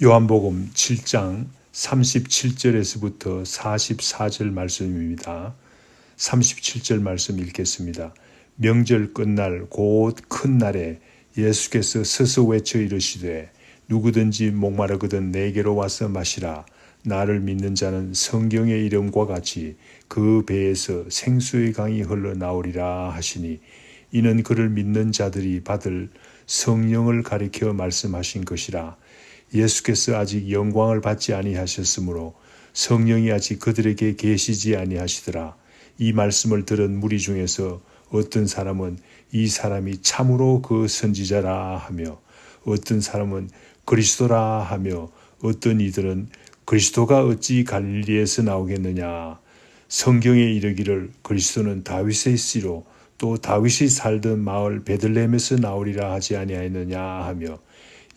요한복음 7장 37절에서부터 44절 말씀입니다. 37절 말씀 읽겠습니다. 명절 끝날 곧 큰 날에 예수께서 서서 외쳐 이르시되 누구든지 목마르거든 내게로 와서 마시라. 나를 믿는 자는 성경의 이름과 같이 그 배에서 생수의 강이 흘러나오리라 하시니 이는 그를 믿는 자들이 받을 성령을 가리켜 말씀하신 것이라. 예수께서 아직 영광을 받지 아니하셨으므로 성령이 아직 그들에게 계시지 아니하시더라. 이 말씀을 들은 무리 중에서 어떤 사람은 이 사람이 참으로 그 선지자라 하며 어떤 사람은 그리스도라 하며 어떤 이들은 그리스도가 어찌 갈릴리에서 나오겠느냐 성경에 이르기를 그리스도는 다윗의 씨로 또 다윗이 살던 마을 베들레헴에서 나오리라 하지 아니하였느냐 하며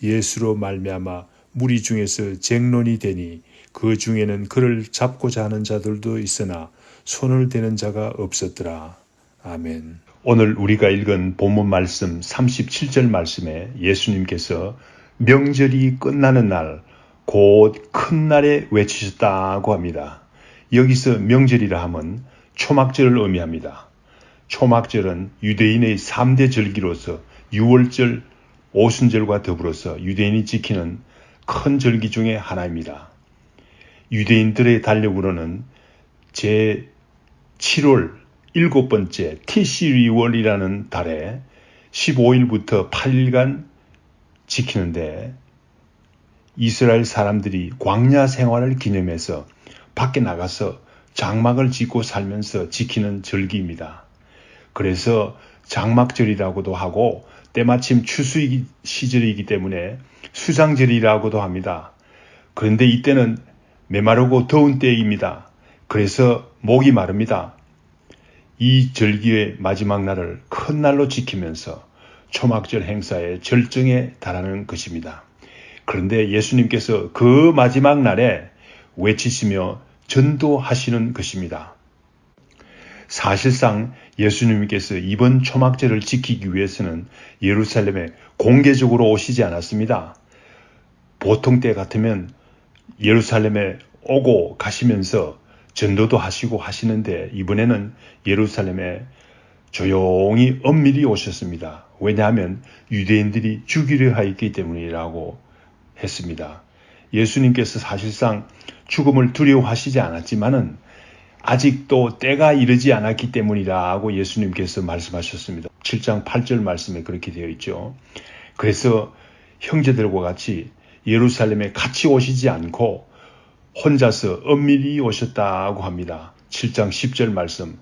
예수로 말미암아 무리 중에서 쟁론이 되니 그 중에는 그를 잡고자 하는 자들도 있으나 손을 대는 자가 없었더라. 아멘. 오늘 우리가 읽은 본문 말씀 37절 말씀에 예수님께서 명절이 끝나는 날, 곧 큰 날에 외치셨다고 합니다. 여기서 명절이라 함은 초막절을 의미합니다. 초막절은 유대인의 3대 절기로서 6월절, 오순절과 더불어서 유대인이 지키는 큰 절기 중의 하나입니다. 유대인들의 달력으로는 제 7월 일곱 번째 티시리월이라는 달에 15일부터 8일간 지키는데 이스라엘 사람들이 광야 생활을 기념해서 밖에 나가서 장막을 짓고 살면서 지키는 절기입니다. 그래서 장막절이라고도 하고 때마침 추수 시절이기 때문에 수상절이라고도 합니다. 그런데 이때는 메마르고 더운 때입니다. 그래서 목이 마릅니다. 이 절기의 마지막 날을 큰 날로 지키면서 초막절 행사의 절정에 달하는 것입니다. 그런데 예수님께서 그 마지막 날에 외치시며 전도하시는 것입니다. 사실상 예수님께서 이번 초막절을 지키기 위해서는 예루살렘에 공개적으로 오시지 않았습니다. 보통 때 같으면 예루살렘에 오고 가시면서 전도도 하시고 하시는데 이번에는 예루살렘에 조용히 엄밀히 오셨습니다. 왜냐하면 유대인들이 죽이려 하였기 때문이라고 했습니다. 예수님께서 사실상 죽음을 두려워하시지 않았지만은 아직도 때가 이르지 않았기 때문이라고 예수님께서 말씀하셨습니다. 7장 8절 말씀에 그렇게 되어 있죠. 그래서 형제들과 같이 예루살렘에 같이 오시지 않고 혼자서 엄밀히 오셨다고 합니다. 7장 10절 말씀.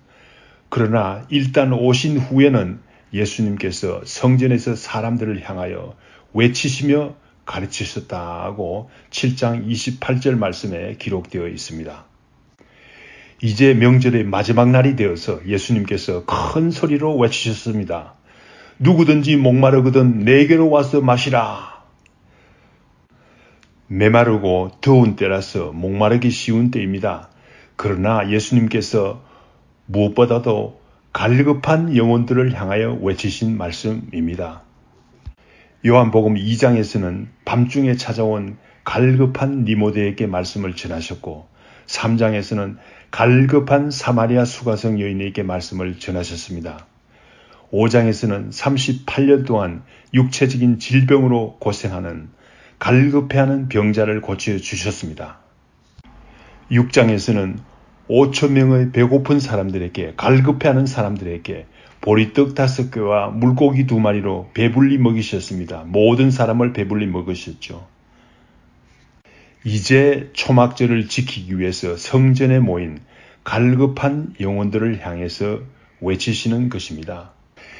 그러나 일단 오신 후에는 예수님께서 성전에서 사람들을 향하여 외치시며 가르치셨다고 7장 28절 말씀에 기록되어 있습니다. 이제 명절의 마지막 날이 되어서 예수님께서 큰 소리로 외치셨습니다. 누구든지 목마르거든 내게로 와서 마시라. 메마르고 더운 때라서 목마르기 쉬운 때입니다. 그러나 예수님께서 무엇보다도 갈급한 영혼들을 향하여 외치신 말씀입니다. 요한복음 2장에서는 밤중에 찾아온 갈급한 니모데에게 말씀을 전하셨고 3장에서는 갈급한 사마리아 수가성 여인에게 말씀을 전하셨습니다. 5장에서는 38년 동안 육체적인 질병으로 고생하는 갈급해하는 병자를 고쳐 주셨습니다. 6장에서는 5천 명의 배고픈 사람들에게 갈급해하는 사람들에게 보리떡 다섯 개와 물고기 두 마리로 배불리 먹이셨습니다. 모든 사람을 배불리 먹으셨죠. 이제 초막절을 지키기 위해서 성전에 모인 갈급한 영혼들을 향해서 외치시는 것입니다.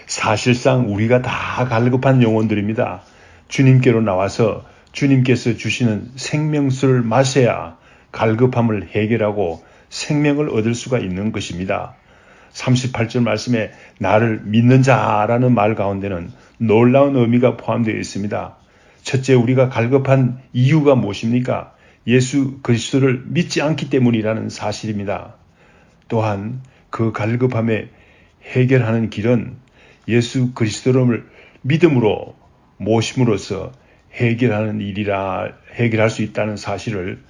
사실상 우리가 다 갈급한 영혼들입니다. 주님께로 나와서 주님께서 주시는 생명수를 마셔야 갈급함을 해결하고 생명을 얻을 수가 있는 것입니다. 38절 말씀에 나를 믿는 자라는 말 가운데는 놀라운 의미가 포함되어 있습니다. 첫째, 우리가 갈급한 이유가 무엇입니까? 예수 그리스도를 믿지 않기 때문이라는 사실입니다. 또한 그 갈급함에 해결하는 길은 예수 그리스도를 믿음으로 모심으로써 해결하는 일이라 해결할 수 있다는 사실을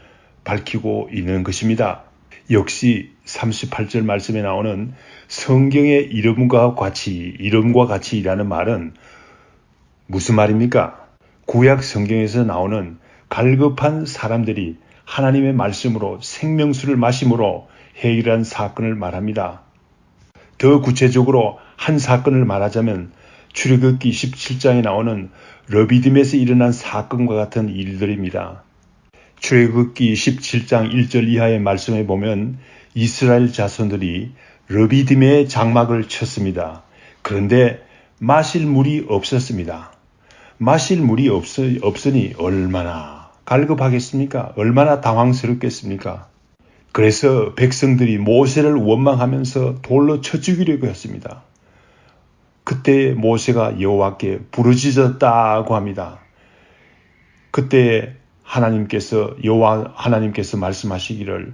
밝히고 있는 것입니다. 역시 38절 말씀에 나오는 성경의 이름과 같이, 이름과 같이라는 말은 무슨 말입니까? 구약 성경에서 나오는 갈급한 사람들이 하나님의 말씀으로 생명수를 마심으로 해결한 사건을 말합니다. 더 구체적으로 한 사건을 말하자면 출애굽기 17장에 나오는 러비딤에서 일어난 사건과 같은 일들입니다. 출애굽기 17장 1절 이하의 말씀에 보면 이스라엘 자손들이 러비딤의 장막을 쳤습니다. 그런데 마실 물이 없었습니다. 마실 물이 없, 없으니 얼마나 갈급하겠습니까? 얼마나 당황스럽겠습니까? 그래서 백성들이 모세를 원망하면서 돌로 쳐 죽이려고 했습니다. 그때 모세가 여호와께 부르짖었다고 합니다. 그때 하나님께서 여호와 하나님께서 말씀하시기를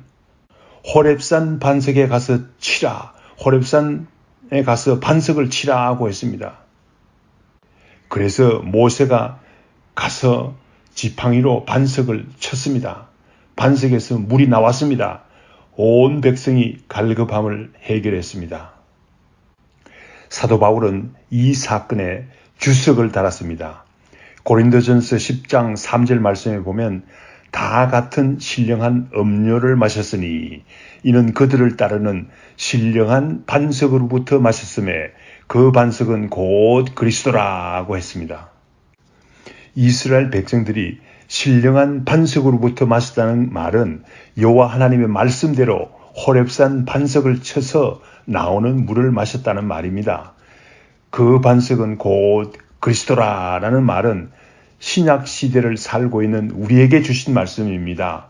호렙산 반석에 가서 치라. 호렙산에 가서 반석을 치라고 했습니다. 그래서 모세가 가서 지팡이로 반석을 쳤습니다. 반석에서 물이 나왔습니다. 온 백성이 갈급함을 해결했습니다. 사도 바울은 이 사건에 주석을 달았습니다. 고린도전서 10장 3절 말씀에 보면 다 같은 신령한 음료를 마셨으니 이는 그들을 따르는 신령한 반석으로부터 마셨음에 그 반석은 곧 그리스도라고 했습니다. 이스라엘 백성들이 신령한 반석으로부터 마셨다는 말은 여호와 하나님의 말씀대로 호렙산 반석을 쳐서 나오는 물을 마셨다는 말입니다. 그 반석은 곧 그리스도라라는 말은 신약 시대를 살고 있는 우리에게 주신 말씀입니다.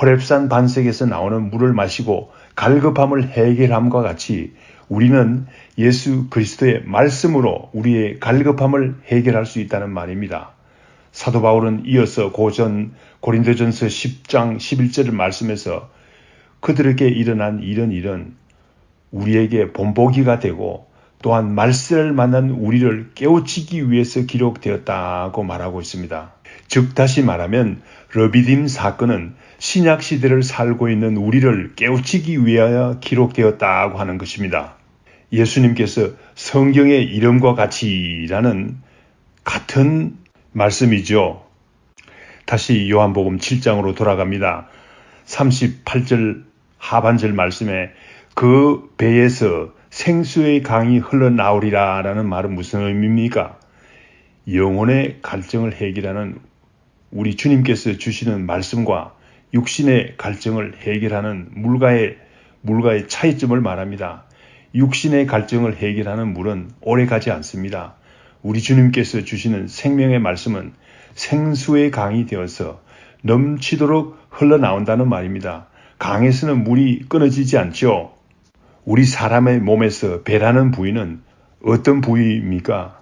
호렙산 반석에서 나오는 물을 마시고 갈급함을 해결함과 같이 우리는 예수 그리스도의 말씀으로 우리의 갈급함을 해결할 수 있다는 말입니다. 사도 바울은 이어서 고전 고린도전서 10장 11절을 말씀해서 그들에게 일어난 이런 일은 우리에게 본보기가 되고 또한 말세를 만난 우리를 깨우치기 위해서 기록되었다고 말하고 있습니다. 즉 다시 말하면 러비딤 사건은 신약 시대를 살고 있는 우리를 깨우치기 위하여 기록되었다고 하는 것입니다. 예수님께서 성경의 이름과 같이라는 같은 말씀이죠. 다시 요한복음 7장으로 돌아갑니다. 38절 하반절 말씀에 그 배에서 생수의 강이 흘러나오리라 라는 말은 무슨 의미입니까? 영혼의 갈증을 해결하는 우리 주님께서 주시는 말씀과 육신의 갈증을 해결하는 물과의, 물과의 차이점을 말합니다. 육신의 갈증을 해결하는 물은 오래 가지 않습니다. 우리 주님께서 주시는 생명의 말씀은 생수의 강이 되어서 넘치도록 흘러나온다는 말입니다. 강에서는 물이 끊어지지 않죠. 우리 사람의 몸에서 배라는 부위는 어떤 부위입니까?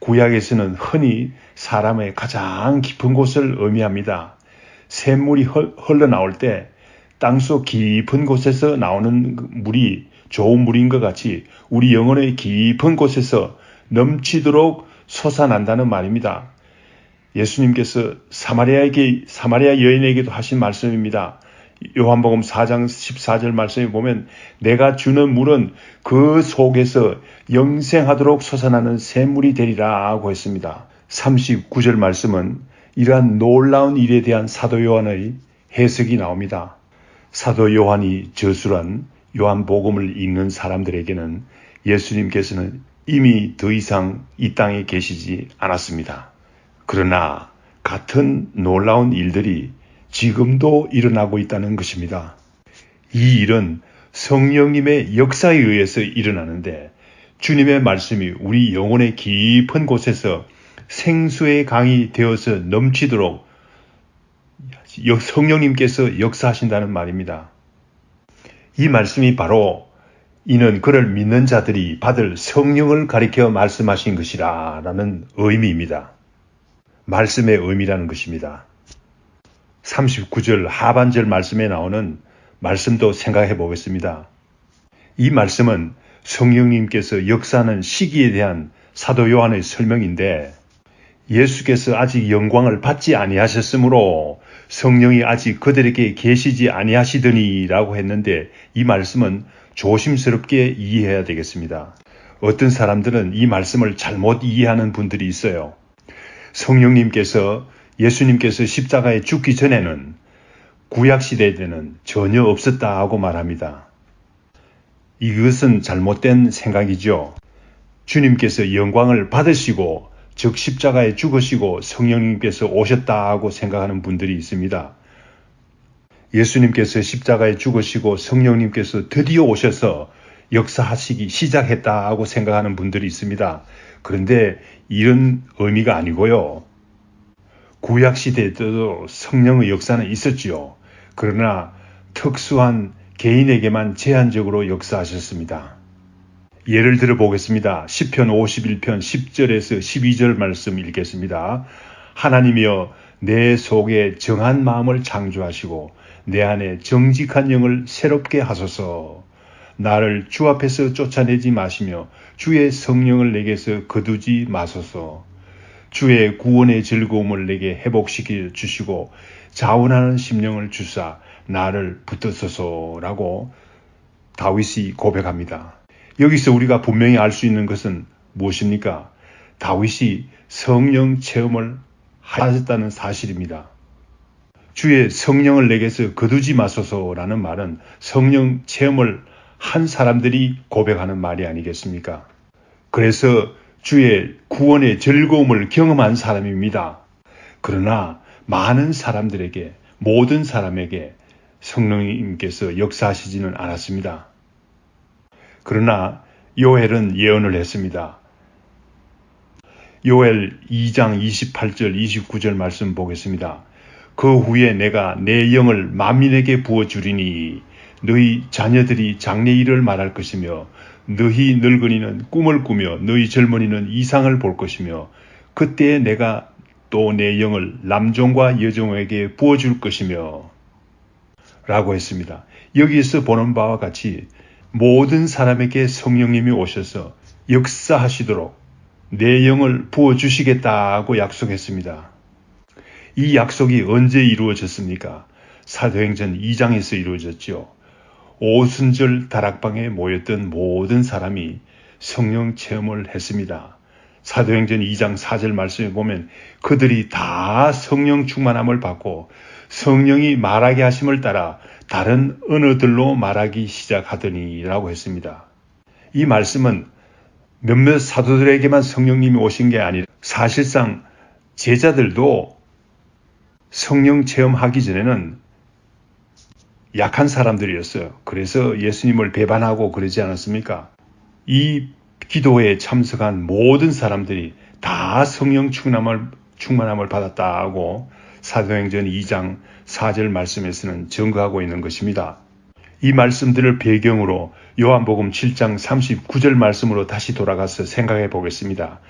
구약에서는 흔히 사람의 가장 깊은 곳을 의미합니다. 샘물이 흘러나올 때 땅속 깊은 곳에서 나오는 물이 좋은 물인 것 같이 우리 영혼의 깊은 곳에서 넘치도록 솟아난다는 말입니다. 예수님께서 사마리아에게 사마리아 여인에게도 하신 말씀입니다. 요한복음 4장 14절 말씀에 보면 내가 주는 물은 그 속에서 영생하도록 솟아나는 샘물이 되리라 하고 했습니다. 39절 말씀은 이러한 놀라운 일에 대한 사도 요한의 해석이 나옵니다. 사도 요한이 저술한 요한복음을 읽는 사람들에게는 예수님께서는 이미 더 이상 이 땅에 계시지 않았습니다. 그러나 같은 놀라운 일들이 지금도 일어나고 있다는 것입니다. 이 일은 성령님의 역사에 의해서 일어나는데 주님의 말씀이 우리 영혼의 깊은 곳에서 생수의 강이 되어서 넘치도록 성령님께서 역사하신다는 말입니다. 이 말씀이 바로 이는 그를 믿는 자들이 받을 성령을 가리켜 말씀하신 것이라 라는 의미입니다. 말씀의 의미라는 것입니다. 39절 하반절 말씀에 나오는 말씀도 생각해 보겠습니다. 이 말씀은 성령님께서 역사하는 시기에 대한 사도 요한의 설명인데 예수께서 아직 영광을 받지 아니하셨으므로 성령이 아직 그들에게 계시지 아니하시더니라고 했는데 이 말씀은 조심스럽게 이해해야 되겠습니다. 어떤 사람들은 이 말씀을 잘못 이해하는 분들이 있어요. 성령님께서 예수님께서 십자가에 죽기 전에는 구약시대 때는 전혀 없었다 하고 말합니다. 이것은 잘못된 생각이죠. 주님께서 영광을 받으시고 즉 십자가에 죽으시고 성령님께서 오셨다 하고 생각하는 분들이 있습니다. 예수님께서 십자가에 죽으시고 성령님께서 드디어 오셔서 역사하시기 시작했다 하고 생각하는 분들이 있습니다. 그런데 이런 의미가 아니고요. 구약 시대에도 성령의 역사는 있었지요. 그러나 특수한 개인에게만 제한적으로 역사하셨습니다. 예를 들어 보겠습니다. 10편 51편 10절에서 12절 말씀 읽겠습니다. 하나님이여 내 속에 정한 마음을 창조하시고 내 안에 정직한 영을 새롭게 하소서. 나를 주 앞에서 쫓아내지 마시며 주의 성령을 내게서 거두지 마소서. 주의 구원의 즐거움을 내게 회복시켜 주시고 자원하는 심령을 주사 나를 붙드소서라고 다윗이 고백합니다. 여기서 우리가 분명히 알 수 있는 것은 무엇입니까? 다윗이 성령 체험을 하셨다는 사실입니다. 주의 성령을 내게서 거두지 마소서라는 말은 성령 체험을 한 사람들이 고백하는 말이 아니겠습니까? 그래서 주의 구원의 즐거움을 경험한 사람입니다. 그러나 많은 사람들에게, 모든 사람에게 성령님께서 역사하시지는 않았습니다. 그러나 요엘은 예언을 했습니다. 요엘 2장 28절 29절 말씀 보겠습니다. 그 후에 내가 내 영을 만민에게 부어주리니 너희 자녀들이 장래 일을 말할 것이며 너희 늙은이는 꿈을 꾸며 너희 젊은이는 이상을 볼 것이며 그때 내가 또 내 영을 남종과 여종에게 부어줄 것이며 라고 했습니다. 여기서 보는 바와 같이 모든 사람에게 성령님이 오셔서 역사하시도록 내 영을 부어주시겠다고 약속했습니다. 이 약속이 언제 이루어졌습니까? 사도행전 2장에서 이루어졌죠. 오순절 다락방에 모였던 모든 사람이 성령 체험을 했습니다. 사도행전 2장 4절 말씀에 보면 그들이 다 성령 충만함을 받고 성령이 말하게 하심을 따라 다른 언어들로 말하기 시작하더니라고 했습니다. 이 말씀은 몇몇 사도들에게만 성령님이 오신 게 아니라 사실상 제자들도 성령 체험하기 전에는 약한 사람들이었어요. 그래서 예수님을 배반하고 그러지 않았습니까? 이 기도에 참석한 모든 사람들이 다 성령 충만함을, 충만함을 받았다고 사도행전 2장 4절 말씀에서는 증거하고 있는 것입니다. 이 말씀들을 배경으로 요한복음 7장 39절 말씀으로 다시 돌아가서 생각해 보겠습니다.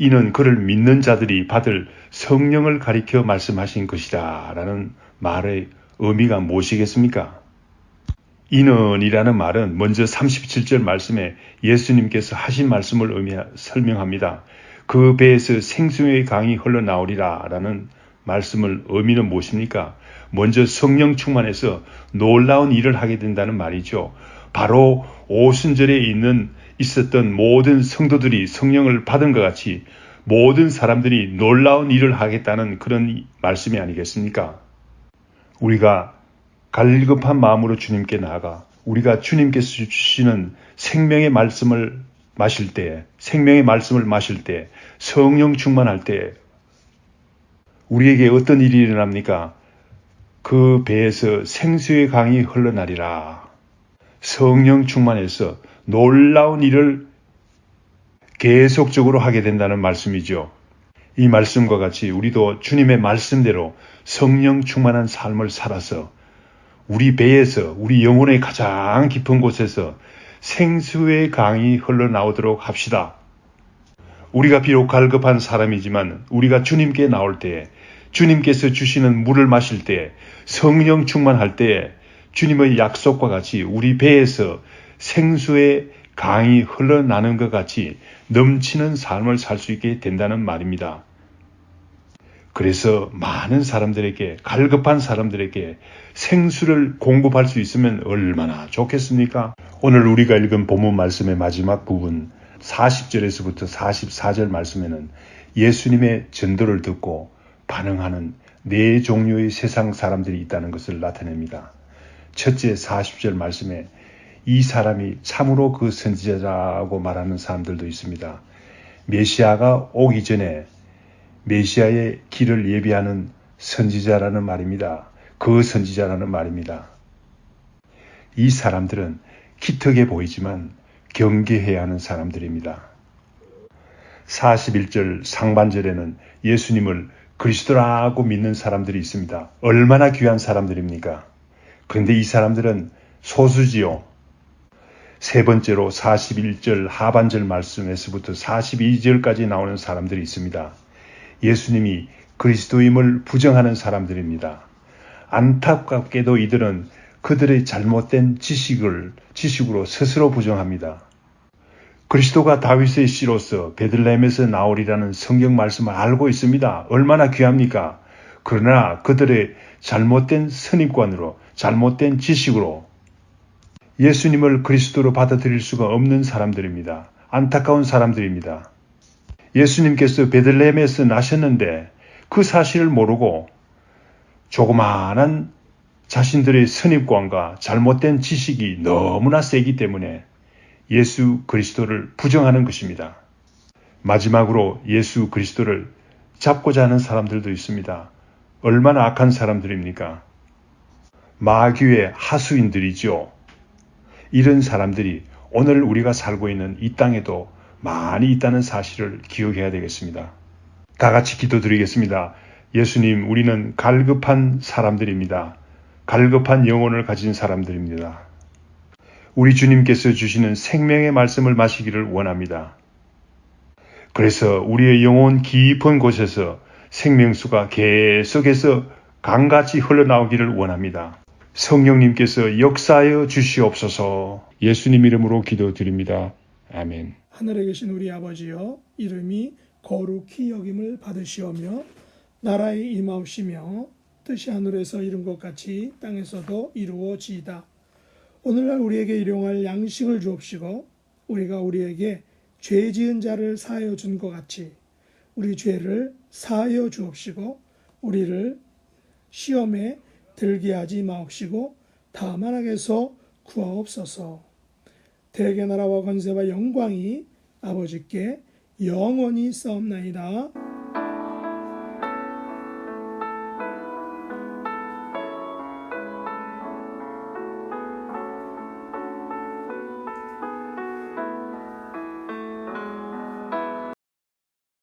이는 그를 믿는 자들이 받을 성령을 가리켜 말씀하신 것이다. 라는 말의 의미가 무엇이겠습니까? 이는이라는 말은 먼저 37절 말씀에 예수님께서 하신 말씀을 의미 설명합니다. 그 배에서 생수의 강이 흘러나오리라 라는 말씀을 의미는 무엇입니까? 먼저 성령 충만해서 놀라운 일을 하게 된다는 말이죠. 바로 오순절에 있는 있었던 모든 성도들이 성령을 받은 것 같이 모든 사람들이 놀라운 일을 하겠다는 그런 말씀이 아니겠습니까? 우리가 갈급한 마음으로 주님께 나아가 우리가 주님께서 주시는 생명의 말씀을 마실 때, 생명의 말씀을 마실 때, 성령 충만할 때, 우리에게 어떤 일이 일어납니까? 그 배에서 생수의 강이 흘러나리라. 성령 충만해서 놀라운 일을 계속적으로 하게 된다는 말씀이죠. 이 말씀과 같이 우리도 주님의 말씀대로 성령 충만한 삶을 살아서 우리 배에서 우리 영혼의 가장 깊은 곳에서 생수의 강이 흘러나오도록 합시다. 우리가 비록 갈급한 사람이지만 우리가 주님께 나올 때 주님께서 주시는 물을 마실 때 성령 충만할 때 주님의 약속과 같이 우리 배에서 생수의 강이 흘러나는 것 같이 넘치는 삶을 살 수 있게 된다는 말입니다. 그래서 많은 사람들에게 갈급한 사람들에게 생수를 공급할 수 있으면 얼마나 좋겠습니까? 오늘 우리가 읽은 본문 말씀의 마지막 부분 40절에서부터 44절 말씀에는 예수님의 전도를 듣고 반응하는 네 종류의 세상 사람들이 있다는 것을 나타냅니다. 첫째 40절 말씀에 이 사람이 참으로 그 선지자라고 말하는 사람들도 있습니다. 메시아가 오기 전에 메시아의 길을 예비하는 선지자라는 말입니다. 그 선지자라는 말입니다. 이 사람들은 기특해 보이지만 경계해야 하는 사람들입니다. 41절 상반절에는 예수님을 그리스도라고 믿는 사람들이 있습니다. 얼마나 귀한 사람들입니까? 그런데 이 사람들은 소수지요. 세 번째로 41절 하반절 말씀에서부터 42절까지 나오는 사람들이 있습니다. 예수님이 그리스도임을 부정하는 사람들입니다. 안타깝게도 이들은 그들의 잘못된 지식을 지식으로 스스로 부정합니다. 그리스도가 다윗의 씨로서 베들레헴에서 나오리라는 성경 말씀을 알고 있습니다. 얼마나 귀합니까? 그러나 그들의 잘못된 선입관으로 잘못된 지식으로 예수님을 그리스도로 받아들일 수가 없는 사람들입니다. 안타까운 사람들입니다. 예수님께서 베들레헴에서 나셨는데 그 사실을 모르고 조그마한 자신들의 선입관과 잘못된 지식이 너무나 세기 때문에 예수 그리스도를 부정하는 것입니다. 마지막으로 예수 그리스도를 잡고자 하는 사람들도 있습니다. 얼마나 악한 사람들입니까? 마귀의 하수인들이죠. 이런 사람들이 오늘 우리가 살고 있는 이 땅에도 많이 있다는 사실을 기억해야 되겠습니다. 다 같이 기도드리겠습니다. 예수님, 우리는 갈급한 사람들입니다. 갈급한 영혼을 가진 사람들입니다. 우리 주님께서 주시는 생명의 말씀을 마시기를 원합니다. 그래서 우리의 영혼 깊은 곳에서 생명수가 계속해서 강같이 흘러나오기를 원합니다. 성령님께서 역사하여 주시옵소서 예수님 이름으로 기도드립니다. 아멘. 하늘에 계신 우리 아버지여 이름이 거룩히 여김을 받으시오며 나라의 임하옵시며 뜻이 하늘에서 이룬 것 같이 땅에서도 이루어지이다. 오늘날 우리에게 일용할 양식을 주옵시고 우리가 우리에게 죄 지은 자를 사하여 준 것 같이 우리 죄를 사하여 주옵시고 우리를 시험에 들게 하지 마옵시고 다만 악에서 구하옵소서. 대개 나라와 권세와 영광이 아버지께 영원히 싸움나이다.